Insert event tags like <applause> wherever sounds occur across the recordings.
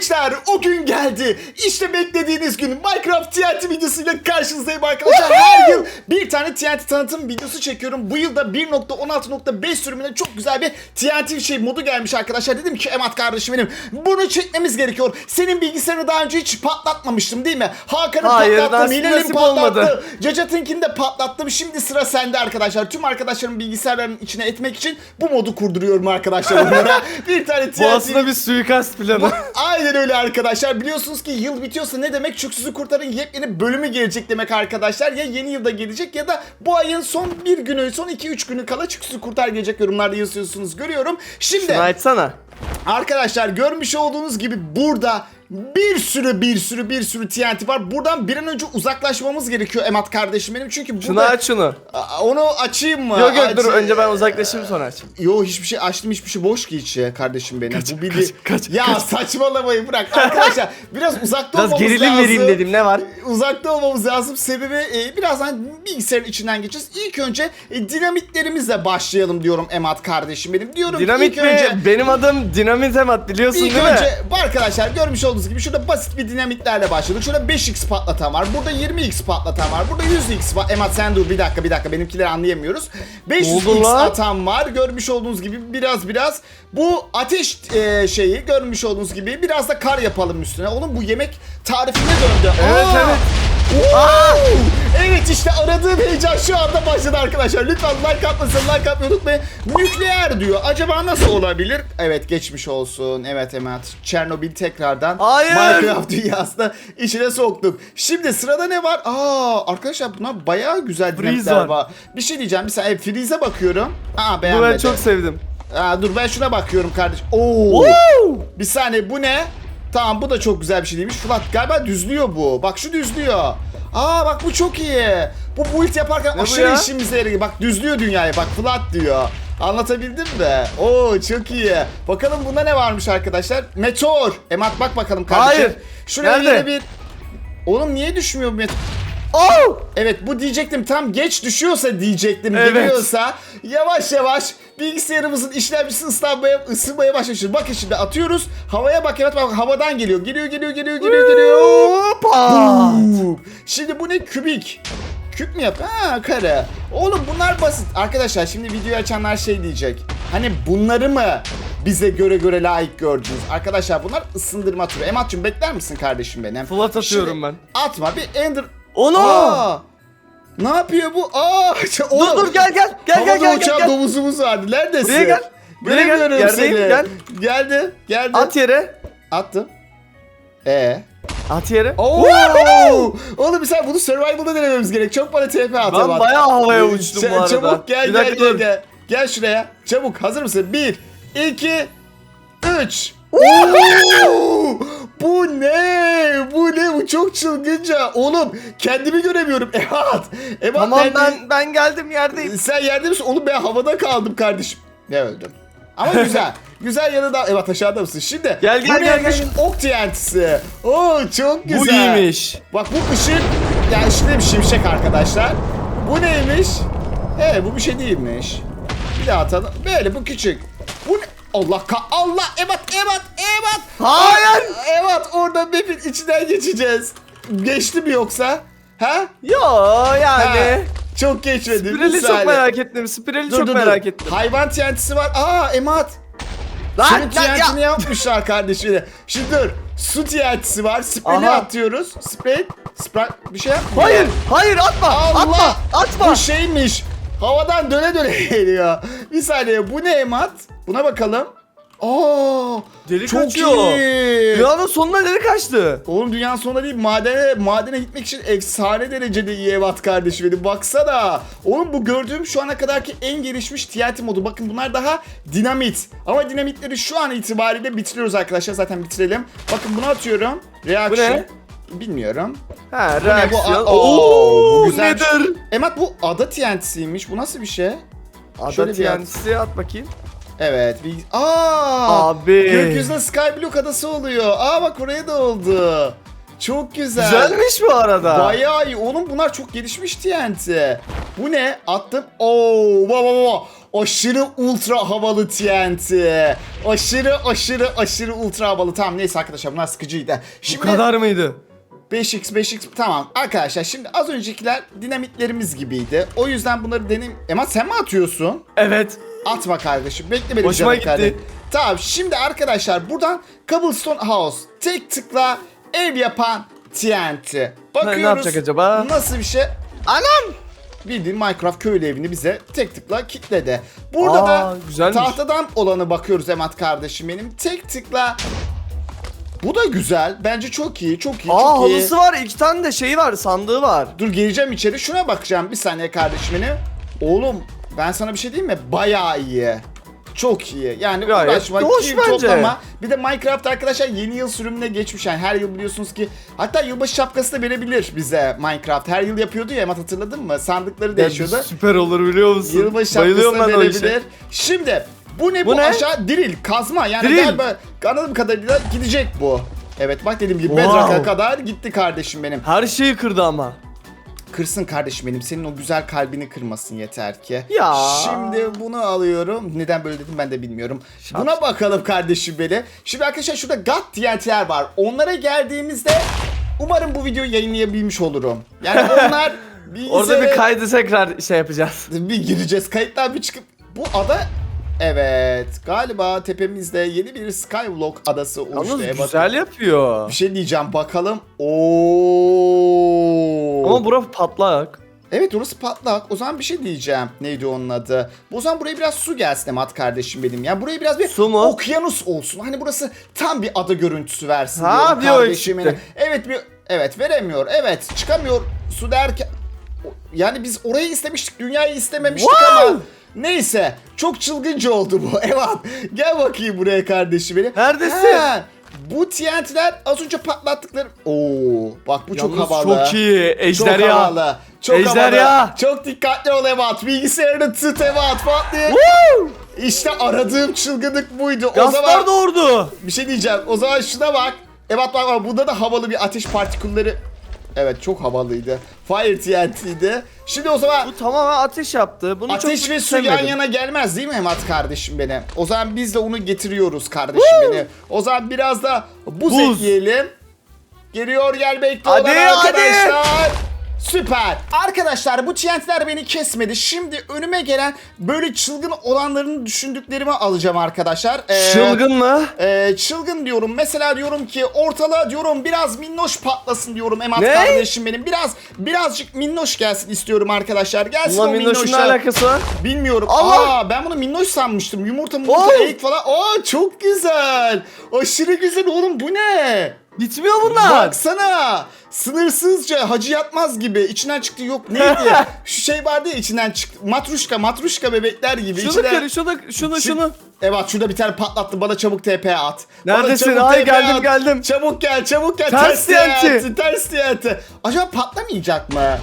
Gençler o gün geldi. İşte beklediğiniz gün Minecraft TNT videosuyla karşınızdayım arkadaşlar. Her yıl bir tane TNT tanıtım videosu çekiyorum. Bu yılda 1.16.5 sürümüne çok güzel bir TNT şey modu gelmiş arkadaşlar. Dedim ki Emat kardeşim benim bunu çekmemiz gerekiyor. Senin bilgisayarını daha önce hiç patlatmamıştım değil mi? Hakan'ı Hayır, patlattım, nasip Hilal'in olmadı. Cacat'ınkini de patlattım. Şimdi sıra sende arkadaşlar. Tüm arkadaşlarımın bilgisayarlarının içine etmek için bu modu kurduruyorum arkadaşlar <laughs> bir tane TNT Bu aslında bir suikast planı. Aynen öyle arkadaşlar. Biliyorsunuz ki yıl bitiyorsa ne demek? Çöksüzü Kurtar'ın yepyeni bölümü gelecek demek arkadaşlar. Ya yeni yılda gelecek ya da bu ayın son bir günü, son 2-3 günü kala Çöksüzü Kurtar gelecek yorumlarda yazıyorsunuz görüyorum. Şimdi Şunu açsana. arkadaşlar görmüş olduğunuz gibi burada bir sürü bir sürü bir sürü TNT var. Buradan bir an önce uzaklaşmamız gerekiyor Emat kardeşim benim. Çünkü Şunu burada... aç şunu. Onu açayım mı? Yok yok dur Aç- önce ben uzaklaşayım sonra aç. Yo hiçbir şey açtım hiçbir şey boş ki içi kardeşim benim. Bu bir kaç, kaç, ya saçmalamayı bırak arkadaşlar. <laughs> Biraz uzakta Biraz olmamız gerilim lazım. vereyim dedim ne var? Uzakta olmamız lazım. Sebebi e, birazdan bilgisayarın içinden geçeceğiz. İlk önce e, dinamitlerimizle başlayalım diyorum Emat kardeşim benim. Diyorum ki Dinamit ilk mi? önce Benim adım Dinamit Emat biliyorsun İlk değil önce mi? bu arkadaşlar görmüş olduğunuz gibi şurada basit bir dinamitlerle başladık. Şurada 5x patlatan var. Burada 20x patlatan var. Burada 100x var. Emat sen dur bir dakika bir dakika benimkileri anlayamıyoruz. oldu 500x lan? atan var. Görmüş olduğunuz gibi biraz biraz. Bu ateş e, şeyi görmüş olduğunuz gibi biraz da kar yapalım üstüne. Oğlum bu yemek tarifine döndü. Evet, Aa! evet. Oo! Evet işte aradığım heyecan şu anda başladı arkadaşlar. Lütfen like atmasın, like atmayı unutmayın. Nükleer diyor. Acaba nasıl olabilir? Evet geçmiş olsun. Evet Emat. Çernobil tekrardan Hayır. Minecraft dünyasına içine soktuk. Şimdi sırada ne var? Aa arkadaşlar bunlar bayağı güzel Freeze dinamitler var. var. Bir şey diyeceğim. Bir saniye Freeze'e bakıyorum. Aa Bu beğenmedim. ben çok sevdim. Aa, dur ben şuna bakıyorum kardeşim. Oo. Bir saniye bu ne? Tamam bu da çok güzel bir şey değilmiş. Flat galiba düzlüyor bu. Bak şu düzlüyor. Aa bak bu çok iyi. Bu build yaparken bu aşırı ya? işimize yarıyor. Bak düzlüyor dünyayı. Bak flat diyor. Anlatabildim mi? Oo çok iyi. Bakalım bunda ne varmış arkadaşlar? Meteor. Emat bak bakalım kardeşim. Hayır. Şuraya Nerede? yine bir... Oğlum niye düşmüyor bu meteor? Oh! Evet bu diyecektim tam geç düşüyorsa diyecektim Evet. geliyorsa yavaş yavaş bilgisayarımızın işlemcisi ıslanmaya ısınmaya başlıyor. Bakın şimdi atıyoruz havaya bak evet bak havadan geliyor geliyor geliyor geliyor geliyor geliyor. Hoppa! Şimdi bu ne kübik? Küp mü yap? Ha kare. Oğlum bunlar basit. Arkadaşlar şimdi videoyu açanlar şey diyecek. Hani bunları mı bize göre göre layık gördünüz? Arkadaşlar bunlar ısındırma türü. Emat'cığım bekler misin kardeşim benim? Flat atıyorum Şimdi ben. Atma bir ender Onu! Aa! Ne yapıyor bu? Aa! <laughs> Oğlum, dur dur gel gel. Gel gel gel. uçan gel, domuzumuz vardı. Neredesin? Buraya gel. Buraya Göremiyorum gel. seni. Gel. Geldi. Geldi. At yere. Attım. Ee. At yere. Oo! Oğlum sen bunu survival'da denememiz gerek. Çok bana TP atamam. Ben bayağı havaya uçtum Sen, bu arada. Çabuk gel Bir gel gel gel. Gel şuraya. Çabuk hazır mısın? 1 2 3. Bu ne? Bu ne? Bu çok çılgınca. Oğlum kendimi göremiyorum. <laughs> Emat. Emat Tamam nerede? ben ben geldim yerdeyim. Sen yerde misin? Oğlum ben havada kaldım kardeşim. Ne öldüm. Ama güzel. <laughs> güzel yanı da... Evet aşağıda mısın? Şimdi. Gel, gel, bu gel, neymiş? gel. Ok TNT'si. Oo çok güzel. Bu iyiymiş. Bak bu ışık. Yani ışıklı bir şimşek arkadaşlar. Bu neymiş? Ee bu bir şey değilmiş. Bir daha atalım. Böyle bu küçük. Bu ne? Allah ka Allah ebat ebat ebat. Hayır. Evet orada map'in içinden geçeceğiz. Geçti mi yoksa? Ha? Yo Ha, yani. Çok geçmedi. Spirali çok merak ettim. Spirali Dur, çok dur, merak dur. ettim. Hayvan TNT'si var. Aa Emat. Lan Senin lan ya. TNT'ni yapmışlar kardeşine. Şimdi dur. Su TNT'si var. Spray'i Aha. atıyoruz. Spray. Spray. Bir şey yapmıyor. Hayır, hayır atma. Allah. Atma. Atma. Bu şeymiş. Havadan döne döne <laughs> geliyor. Bir saniye. Bu ne Emat? Buna bakalım. Aa, Deli çok kaçıyor. iyi. Dünyanın sonuna nereye kaçtı? Oğlum dünyanın sonunda değil madene madene gitmek için efsane derecede iyi evat kardeşim benim. Baksana. Oğlum bu gördüğüm şu ana kadarki en gelişmiş TNT modu. Bakın bunlar daha dinamit. Ama dinamitleri şu an itibariyle bitiriyoruz arkadaşlar. Zaten bitirelim. Bakın bunu atıyorum. Reaction. ne? Bilmiyorum. Ha Bu ne bu? reaksiyon. Aa, Oo, bu güzel. nedir? Emat bu ada TNT'siymiş. Bu nasıl bir şey? Ada Şöyle bir at. TNT'si at bakayım. Evet. Bir... Aa! Abi. Gökyüzünde Skyblock adası oluyor. Aa bak oraya da oldu. Çok güzel. Güzelmiş bu arada. Bayağı iyi. Oğlum bunlar çok gelişmiş TNT. Bu ne? Attım. Oo, va va. aşırı ultra havalı TNT. Aşırı aşırı aşırı ultra havalı. Tamam neyse arkadaşlar bunlar sıkıcıydı. Bu Şimdi kadar mıydı? 5x 5x tamam arkadaşlar şimdi az öncekiler dinamitlerimiz gibiydi. O yüzden bunları denim... Emat sen mi atıyorsun? Evet. Atma kardeşim. Bekle beni Hoşuma gitti. kardeşim. Tamam şimdi arkadaşlar buradan Cobblestone House tek tıkla ev yapan TNT. Bakıyoruz. yapacak acaba? Nasıl bir şey? Anam! Bildiğin Minecraft köylü evini bize tek tıkla kitledi. Burada Aa, da güzelmiş. tahtadan olanı bakıyoruz Emat kardeşim benim. Tek tıkla bu da güzel. Bence çok iyi. Çok iyi. Aa çok iyi. halısı var. iki tane de şeyi var. Sandığı var. Dur gireceğim içeri. Şuna bakacağım bir saniye kardeşim benim. Oğlum ben sana bir şey diyeyim mi? Bayağı iyi. Çok iyi. Yani Gayet uğraşma, hoş bence. toplama. Bir de Minecraft arkadaşlar yeni yıl sürümüne geçmiş. Yani her yıl biliyorsunuz ki hatta yılbaşı şapkası da verebilir bize Minecraft. Her yıl yapıyordu ya Emat hatırladın mı? Sandıkları değişiyordu. Süper olur biliyor musun? Yılbaşı Bayılıyorum şapkası da ben o işe. verebilir. Şimdi bu ne bu, Bu ne? aşağı diril kazma yani Drill. galiba anladığım kadarıyla gidecek bu. Evet bak dediğim gibi Wow. Bedrock'a kadar gitti kardeşim benim. Her şeyi kırdı ama. Kırsın kardeşim benim. Senin o güzel kalbini kırmasın yeter ki. Ya. Şimdi bunu alıyorum. Neden böyle dedim ben de bilmiyorum. Buna bakalım kardeşim beni. Şimdi arkadaşlar şurada GAT TNT'ler var. Onlara geldiğimizde umarım bu videoyu yayınlayabilmiş olurum. Yani <laughs> onlar. Orada bir kaydı tekrar şey yapacağız. bir gireceğiz. Kayıttan bir çıkıp... Bu ada... Evet. Galiba tepemizde yeni bir Skyblock adası oluştu. Yalnız E, güzel yapıyor. Bir şey diyeceğim bakalım. Oo. Ama bura patlak. Evet orası patlak. O zaman bir şey diyeceğim. Neydi onun adı? O zaman buraya biraz su gelsin Emat kardeşim benim. Yani buraya biraz bir Su mu? okyanus olsun. Hani burası tam bir ada görüntüsü versin Ha, diyorum bir o kardeşim benim. eksikti. Evet bir evet veremiyor. Evet çıkamıyor su derken yani biz orayı istemiştik. Dünyayı istememiştik Wow! ama neyse. Çok çılgınca oldu bu. <laughs> Evat gel bakayım buraya kardeşim benim. Neredesin? Ha, bu TNT'ler az önce patlattıkları... Oo, bak bu çok Yalnız havalı. çok iyi. Çok Ejderha. havalı. Çok Ejderha. havalı. Çok dikkatli ol Evat. Bilgisayarını tut Evat. Woo! İşte aradığım çılgınlık buydu. o Gazlar zaman doğurdu. bir şey diyeceğim. O zaman şuna bak. Evat bak bak burada da havalı bir ateş partikülleri. Evet çok havalıydı. Fire TNT'ydi. Şimdi o zaman Bu tamamen ateş yaptı. Bunu ateş çok ve su yan yana gelmez değil mi Emat kardeşim benim? O zaman biz de onu getiriyoruz kardeşim Woo! benim. O zaman biraz da buz, Buz. ekleyelim. Geliyor gelmekte Hadi, olan hadi. Süper. Arkadaşlar bu TNT'ler beni kesmedi. Şimdi önüme gelen böyle çılgın olanlarını düşündüklerimi alacağım arkadaşlar. Ee, Çılgın mı? ee, çılgın diyorum. Mesela diyorum ki ortalığa diyorum biraz minnoş patlasın diyorum Emat Ne? kardeşim benim. Biraz birazcık minnoş gelsin istiyorum arkadaşlar. Gelsin Ulan o minnoşun ne minnoşlar. alakası var? Bilmiyorum. Allah! Aa ben bunu minnoş sanmıştım. Yumurta yumurta Oo! eğik falan. Aa çok güzel. Aşırı güzel oğlum bu ne? Bitmiyor bunlar. Baksana. Sınırsızca hacı yatmaz gibi. İçinden çıktı yok neydi? <laughs> Şu şey vardı ya içinden çıktı. Matruşka matruşka bebekler gibi. Şunu İçinden- kır, şunu, şunu, Çık- şunu. Evet şurada bir tane patlattı. Bana çabuk TP at. Bana Neredesin? çabuk Ay, TP geldim, geldim. Çabuk gel çabuk gel. Ters TNT. Ters TNT. Acaba patlamayacak mı?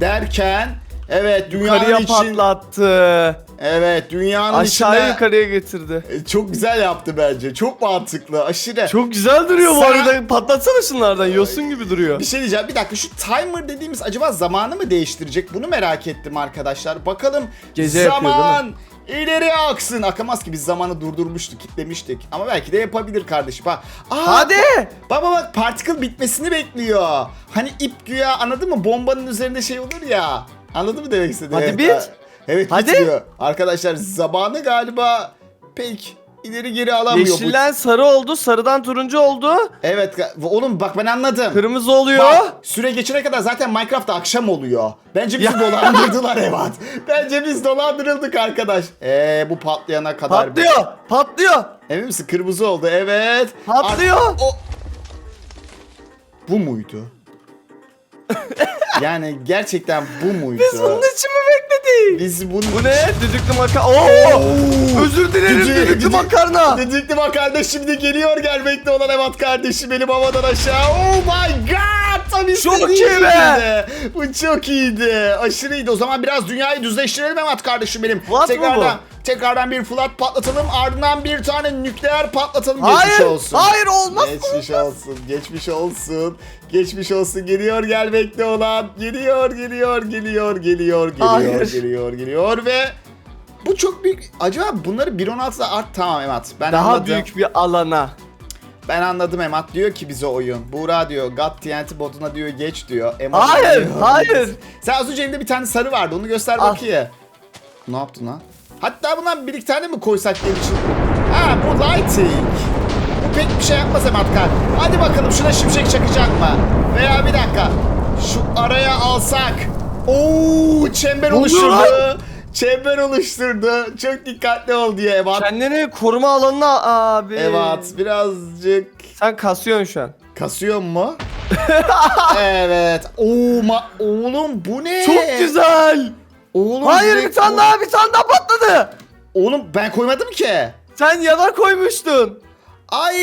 Derken evet dünyanın Yukarıya için patlattı. Evet dünyanın Aşağıya içine yukarıya getirdi. E, çok güzel yaptı bence. Çok mantıklı. Aşırı. Çok güzel duruyor bu Sana- arada. Patlatsana şunlardan. Yosun gibi duruyor. Bir şey diyeceğim. Bir dakika şu timer dediğimiz acaba zamanı mı değiştirecek? Bunu merak ettim arkadaşlar. Bakalım Gece yapıyor, değil zaman ileri aksın. Akamaz ki biz zamanı durdurmuştuk, kitlemiştik. Ama belki de yapabilir kardeşim. Bak. Aa, Hadi. Baba bak particle bitmesini bekliyor. Hani ip güya anladın mı? Bombanın üzerinde şey olur ya. Anladın mı demek istediğimi? Hadi bit. Evet Hadi. bitmiyor. Arkadaşlar zamanı galiba pek ileri geri alamıyor. Yeşilden sarı oldu. Sarıdan turuncu oldu. Evet oğlum bak ben anladım. Kırmızı oluyor. Bak, süre geçene kadar zaten Minecraft'ta akşam oluyor. Bence bizi dolandırdılar Evat. <laughs> Bence biz dolandırıldık arkadaş. Eee bu patlayana kadar. Patlıyor. Patlıyor. Emin misin? Kırmızı oldu. Evet. Patlıyor. Ar- o... Bu muydu? <laughs> yani gerçekten bu muydu? Biz bunun için mi? Biz bunu... Bu ne? Düdüklü makarna. Oo! Özür dilerim Düdü- düdüklü düdü- makarna. Düdüklü makarna şimdi geliyor gelmekte olan Evat kardeşim benim havadan aşağı. Oh my god! Tam Çok istediğim iyi be! gibiydi. Bu çok iyiydi. Aşırı iyiydi. O zaman biraz dünyayı düzleştirelim Evat kardeşim benim. Flood mu tekrardan, tekrardan bir flood patlatalım. Ardından bir tane nükleer patlatalım. Hayır. Geçmiş olsun. Hayır olmaz. Geçmiş olsun, geçmiş olsun, geçmiş olsun. Geliyor gelmekte olan, geliyor, geliyor, geliyor, geliyor, geliyor, Hayır. geliyor, geliyor ve Bu çok büyük. Acaba bunları 1.16'da art tamam Emat. Ben Daha anladım. büyük bir alana. Ben anladım Emat diyor ki bize oyun. Buğra diyor God TNT botuna diyor geç diyor. Emat Hayır, diyor, hayır. Sen az önce elinde bir tane sarı vardı onu göster Al. bakayım. Ne yaptın lan? Hatta bundan bir iki tane mi koysak diye için. Ha bu lighting. Bu pek bir şey yapmaz Ematkar. Hadi bakalım şuna şimşek çakacak mı? Veya bir dakika. Şu araya alsak. Oo çember oluşturdu. Çember oluşturdu. Çok dikkatli ol diyor Emat. Kendini koruma alanına abi. Evet birazcık Sen kasıyorsun şu an. kasıyor mu? <laughs> evet. Oo, ma- oğlum bu ne? Çok güzel. Oğlum Hayır direkt bir tane o- daha bir tane daha patladı. Oğlum ben koymadım ki. Sen yana koymuştun. Ay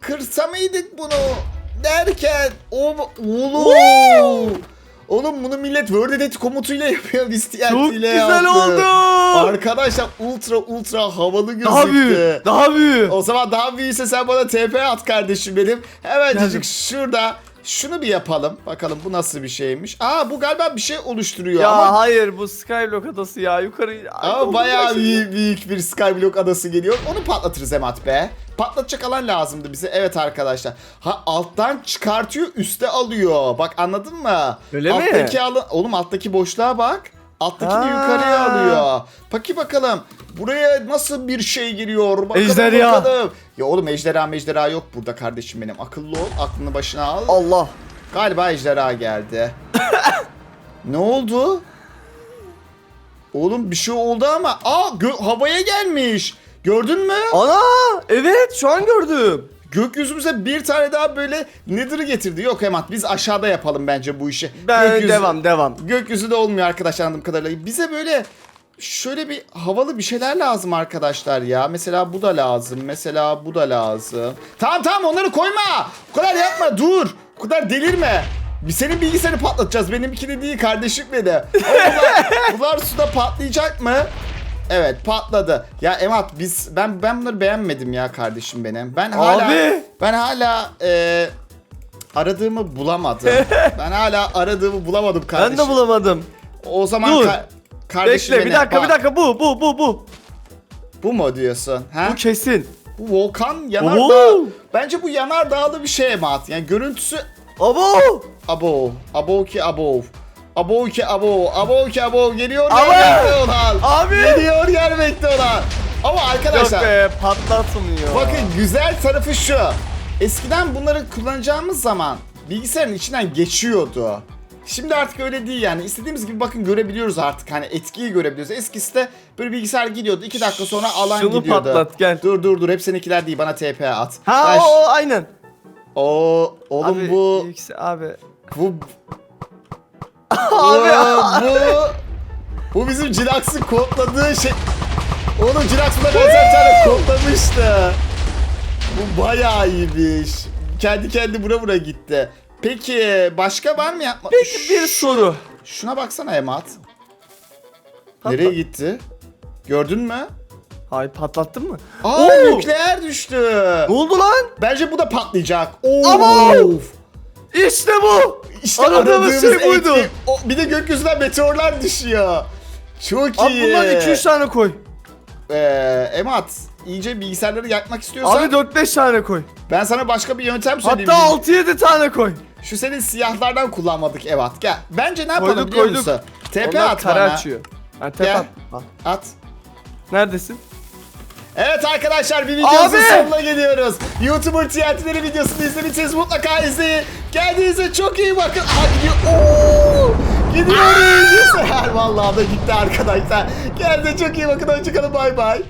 kırsa mıydık bunu derken o oğlum. Oğlum bunu millet Word Edit komutuyla yapıyor biz TNT Çok güzel yaptık. oldu. Arkadaşlar ultra ultra havalı gözüktü. Daha büyük. Daha büyük. O zaman daha büyüyse sen bana TP at kardeşim benim. Hemencik Geldim. şurada şunu bir yapalım. Bakalım bu nasıl bir şeymiş. Aa bu galiba bir şey oluşturuyor Ya ama hayır bu Skyblock adası ya yukarı. Ay, ama bayağı büyük, büyük bir Skyblock adası geliyor. Onu patlatırız Emat be. Patlatacak alan lazımdı bize. Evet arkadaşlar. Ha alttan çıkartıyor üste alıyor. Bak anladın mı? Öyle mi? alttaki Alan... Oğlum alttaki boşluğa bak. Alttakini Ha. yukarıya alıyor. Peki bakalım. Buraya nasıl bir şey giriyor? Bakalım Ejderha. bakalım. Ya oğlum ejderha mejderha yok burada kardeşim benim. Akıllı ol. Aklını başına al. Allah. Galiba ejderha geldi. <laughs> ne oldu? Oğlum bir şey oldu ama aa gö- havaya gelmiş. Gördün mü? Ana evet şu an gördüm. Gökyüzümüze bir tane daha böyle Nether'ı getirdi. Yok Emat biz aşağıda yapalım bence bu işi. Ben Gökyüzü- devam devam. Gökyüzü de olmuyor arkadaşlar anladığım kadarıyla. Bize böyle şöyle bir havalı bir şeyler lazım arkadaşlar ya. Mesela bu da lazım. Mesela bu da lazım. Tamam tamam onları koyma. Bu kadar yapma dur. Bu kadar delirme. Biz senin bilgisayarı patlatacağız. Benimkini değil kardeşim beni. Ama bunlar, bunlar suda patlayacak mı? Evet patladı. Ya Emat biz ben ben bunları beğenmedim ya kardeşim benim. Ben hala Abi. ben hala e, aradığımı bulamadım. <laughs> ben hala aradığımı bulamadım kardeşim. Ben de bulamadım. O zaman Dur. ka- kardeşim Bekle bir benim, dakika bak, bir dakika bu bu bu bu. Bu mu diyorsun? Ha? Bu kesin. Bu volkan yanardağ. Oo. Bence bu yanardağlı bir şey Emat. Yani görüntüsü Abo. abo. Abo ki abo. Abo ki abo. Abo ki abo. Geliyor gelmekte olan. Abi. Geliyor gelmekte olan. Ama Yok arkadaşlar. be patlatmıyor. Bakın güzel tarafı şu. Eskiden bunları kullanacağımız zaman bilgisayarın içinden geçiyordu. Şimdi artık öyle değil yani. İstediğimiz gibi bakın görebiliyoruz artık. Hani etkiyi görebiliyoruz. Eskisi de böyle bilgisayar gidiyordu. 2 dakika sonra alan Şunu gidiyordu. patlat, gel. Dur dur dur. Hep seninkiler değil. Bana TP at. Ha Ben o, o aynen. o oğlum abi, bu abi. bu Abi. bu bu bu bizim Cilax'ın kodladığı şey. Oğlum Cilax buna benzer tane kodlamıştı. Bu bayağı iyiymiş. Kendi kendi bura bura gitti. Peki başka var mı yapma? Peki bir soru. Şuna baksana Emat. Nereye gitti? Gördün mü? Hayır patlattın mı? Aa Oo! nükleer düştü. Ne oldu lan? Bence bu da patlayacak. Oo. Ama! İşte bu. İşte Aradığımız şey buydu. O, bir de gökyüzünden meteorlar düşüyor. Çok Abi iyi. bundan 2-3 tane koy. Ee, Emat iyice bilgisayarları yakmak istiyorsan Abi 4-5 tane koy. ben sana başka bir yöntem söyleyeyim. Hatta 6-7 tane koy. Şu senin siyahlardan kullanmadık Evat. Gel. Bence ne yapalım Koyduk, biliyor koyduk. musun? TP Onlar at bana. açıyor. Ha, tepe Gel. at. Al. At. Neredesin? Evet arkadaşlar bir videomuzun Abi! sonuna geliyoruz. YouTuber TNT'leri videosunu izlediyseniz mutlaka izleyin. Kendinize çok iyi bakın. Aa, gidiyor. Oo! Gidiyoruz. <laughs> Vallahi da gitti arkadaşlar. Kendinize çok iyi bakın. Hoşçakalın. Bay bay.